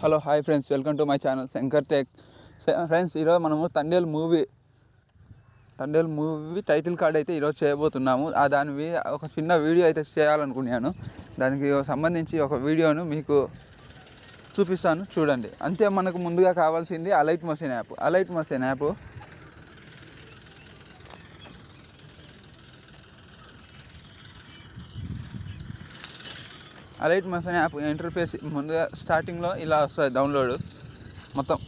Hello hi friends. Welcome to my channel Shankar tech. Friends ఈరోజు మనము Thandel movie Thandel movie title card అయితే ఈరోజు చేయబోతున్నాము. ఆ దాని ఒక చిన్న వీడియో అయితే చేయాలనుకున్నాను. దానికి సంబంధించి ఒక వీడియోను మీకు చూపిస్తాను. చూడండి. అంతే మనకు ముందుగా కావాల్సింది Alight motion app. Alight motion app Alight motion app interface ముందుగా స్టార్టింగ్లో ఇలా వస్తుంది డౌన్లోడ్. మొత్తం.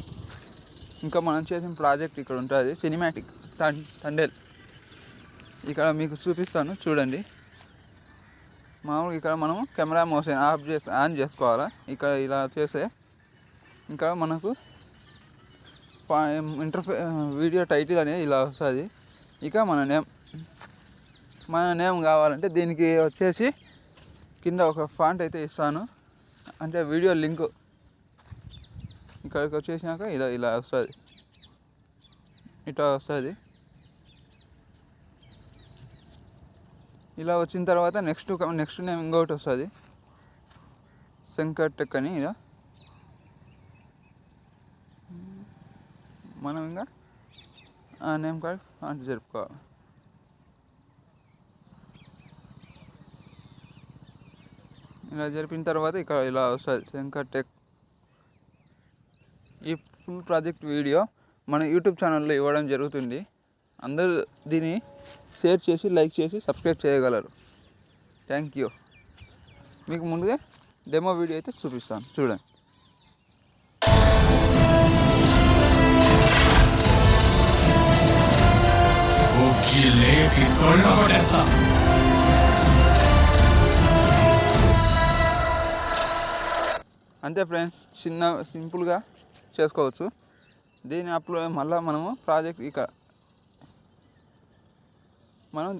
ఇంకా మనం చేసిన ప్రాజెక్ట్ ఇక్కడ ఉంటుంది. సినిమాటిక్ తండేల్ ఇక్కడ మీకు చూపిస్తాను. చూడండి. మామూలుగా ఇక్కడ మనం కెమెరా మోషన్ ఆఫ్ చేసి ఆన్ చేసుకోవాలా? ఇక్కడ ఇలా చేస్తే ఇంకా మనకు ఇంటర్ఫే వీడియో టైటిల్ అనేది ఇలా వస్తుంది. ఇక మన నేమ్. మన నేమ్ కావాలంటే దీనికి వచ్చేసి కింద ఒక ఫాంట్ అయితే ఇస్తాను. అంటే వీడియో లింక్. ఇక్కడికి వచ్చేసినాక ఇలా ఇలా వస్తుంది. ఇట్లా వస్తుంది. ఇలా వచ్చిన తర్వాత నెక్స్ట్ నెక్స్ట్ నేమ్ ఇంకొకటి వస్తుంది. శంకర్ టెక్ అని ఇలా మనం ఇంకా ఆ నేమ్ కార్డ్ అంటే జరుపుకోవాలి. ఇలా జరిపిన తర్వాత ఇక్కడ ఇలా వస్తుంది. శంకర్ టెక్. ఈ ఫుల్ ప్రాజెక్ట్ వీడియో మన యూట్యూబ్ ఛానల్లో ఇవ్వడం జరుగుతుంది. అందరూ దీన్ని షేర్ చేసి లైక్ చేసి సబ్స్క్రైబ్ చేయగలరు. Thank you. మీకు ముందుగా డెమో వీడియో అయితే చూపిస్తాను. చూడండి. ఓకే లేపి తొళ్ళ కొట్టేస్తా. అంతే ఫ్రెండ్స్ చిన్న సింపుల్గా చేసుకోవచ్చు. దీని అప్లో మళ్ళీ మనము ప్రాజెక్ట్ ఇక మనం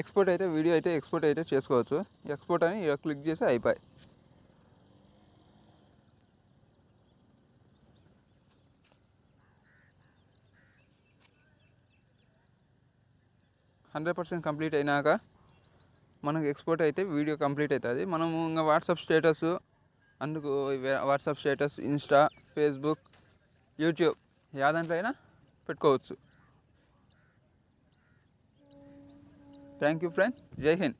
ఎక్స్పోర్ట్ అయితే వీడియో అయితే ఎక్స్పోర్ట్ అయితే చేసుకోవచ్చు. ఎక్స్పోర్ట్ అని ఇలా క్లిక్ చేసి అయిపోయి హండ్రెడ్ పర్సెంట్ కంప్లీట్ అయినాక మనకు ఎక్స్పోర్ట్ అయితే వీడియో కంప్లీట్ అవుతుంది. మనము ఇంకా వాట్సాప్ స్టేటస్ అందుకు WhatsApp status Insta Facebook YouTube yeah దాంట్లో అయినా పెట్టుకోవచ్చు. థ్యాంక్ యూ ఫ్రెండ్ జై హింద్.